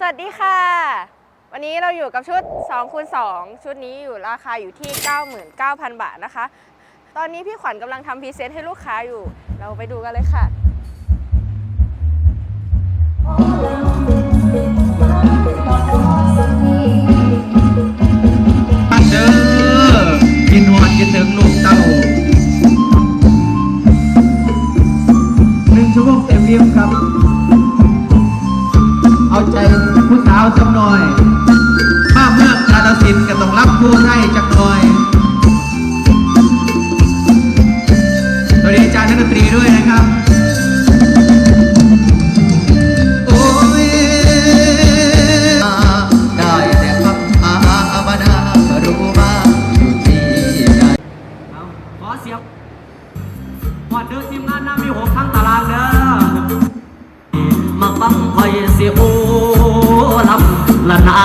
สวัสดีค่ะ วันนี้เราอยู่กับชุด2คูณ2ชุดนี้อยู่ราคาอยู่ที่ 99,000 บาทนะคะ ตอนนี้พี่ขวัญกำลังทำพรีเซนต์ให้ลูกค้าอยู่ เราไปดูกันเลยค่ะบ้ ใจผู้สาวสักหน่อย มาเมืองกาลสินก็ต้องรับผู้ให้จักหน่อยสวัสดีอาจารย์นักดนตรีด้วยนะครับโอ้ยได้แต่พับอาบาดารู้ว่าดูดีไดเอาขอเสียงหอดเด้อทีมงานน้ำมีหกทั้งตารางเด้อมาฟังคอยเสียโอำ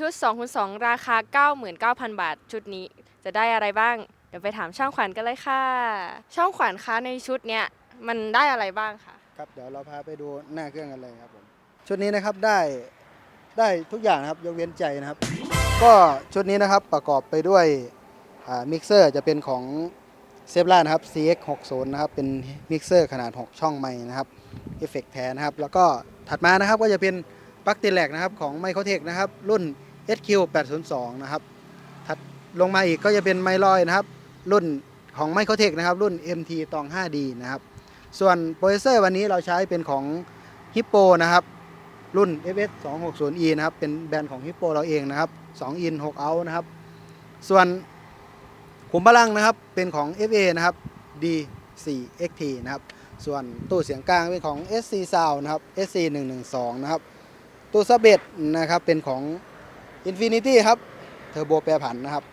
ชุด2คูณ2ราคา 99,000 บาท ชุดนี้จะได้อะไรบ้าง เดี๋ยวไปถามช่างขวัญกันเลยค่ะ ช่างขวัญคะในชุดเนี้ยมันได้อะไรบ้างคะครับเดี๋ยวเราพาไปดูหน้าเครื่องกันเลยครับผมชุดนี้นะครับได้ได้ทุกอย่างนะครับยกเว้นใจนะครับ ก็ชุดนี้นะครับประกอบไปด้วยมิกเซอร์จะเป็นของเซฟล่านะครับ CX 6 0 นะครับเป็นมิกเซอร์ขนาด 6 ช่องไม้นะครับเอฟเฟกแท้นะครับ แล้วก็ถัดมานะครับก็จะเป็นปลั๊กติแลกนะครับของไมโครเทคนะครับรุ่น SQ 802นะครับถัดลงมาอีกก็จะเป็นไมลอยนะครับ รุ่นของไมโครเทคนะครับ รุ่น MT ตอง 5D นะครับ ส่วนโปรเซสเซอร์วันนี้เราใช้เป็นของ Hippo นะครับ รุ่น FS 2 6 0 E นะครับ เป็นแบรนด์ของ Hippo เราเองนะครับ2 in 6 out นะครับ ส่วนขุมพลังนะครับ เป็นของ FA นะครับ D4 XT นะครับ ส่วนตู้เสียงกลางเป็นของ SC Sound นะครับ SC 112นะครับ ตู้ซับเบสนะครับ เป็นของ Infinity ครับเทอร์โบแปรผันนะครับ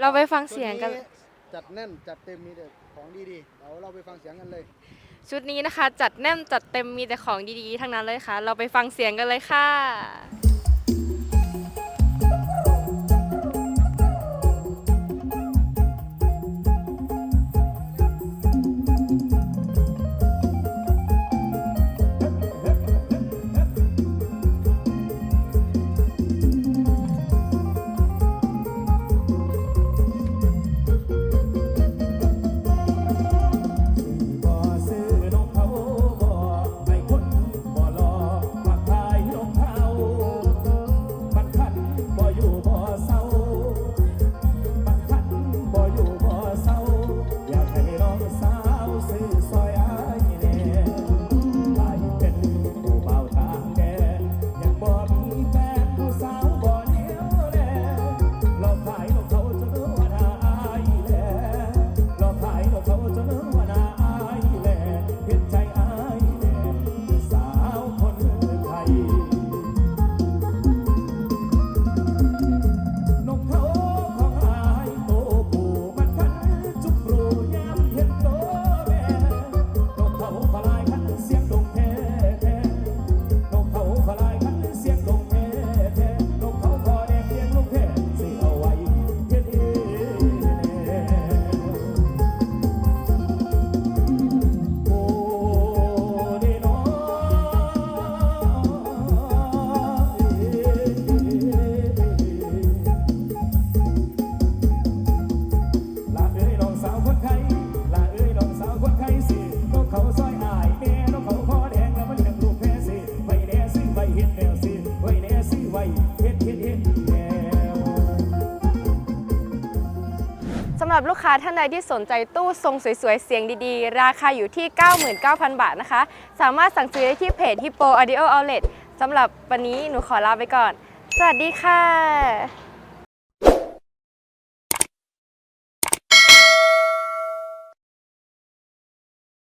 เราไปฟังเสียงกัน ชุดจัดแน่นจัดเต็มมีแต่ของดีๆเดี๋ยวเราไปฟังเสียงกันเลย ชุดนี้นะคะ จัดแน่นจัดเต็มมีแต่ของดีๆ ทั้งนั้นเลยค่ะ เราไปฟังเสียงกันเลยค่ะ สำหรับลูกค้าท่านใดที่สนใจตู้ทรงสวยๆ เสียงดีๆ ราคาอยู่ที่ 99,000 บาทนะคะ สามารถสั่งซื้อได้ที่เพจ Hippo Audio Outlet สำหรับวันนี้หนูขอลาไปก่อน สวัสดีค่ะ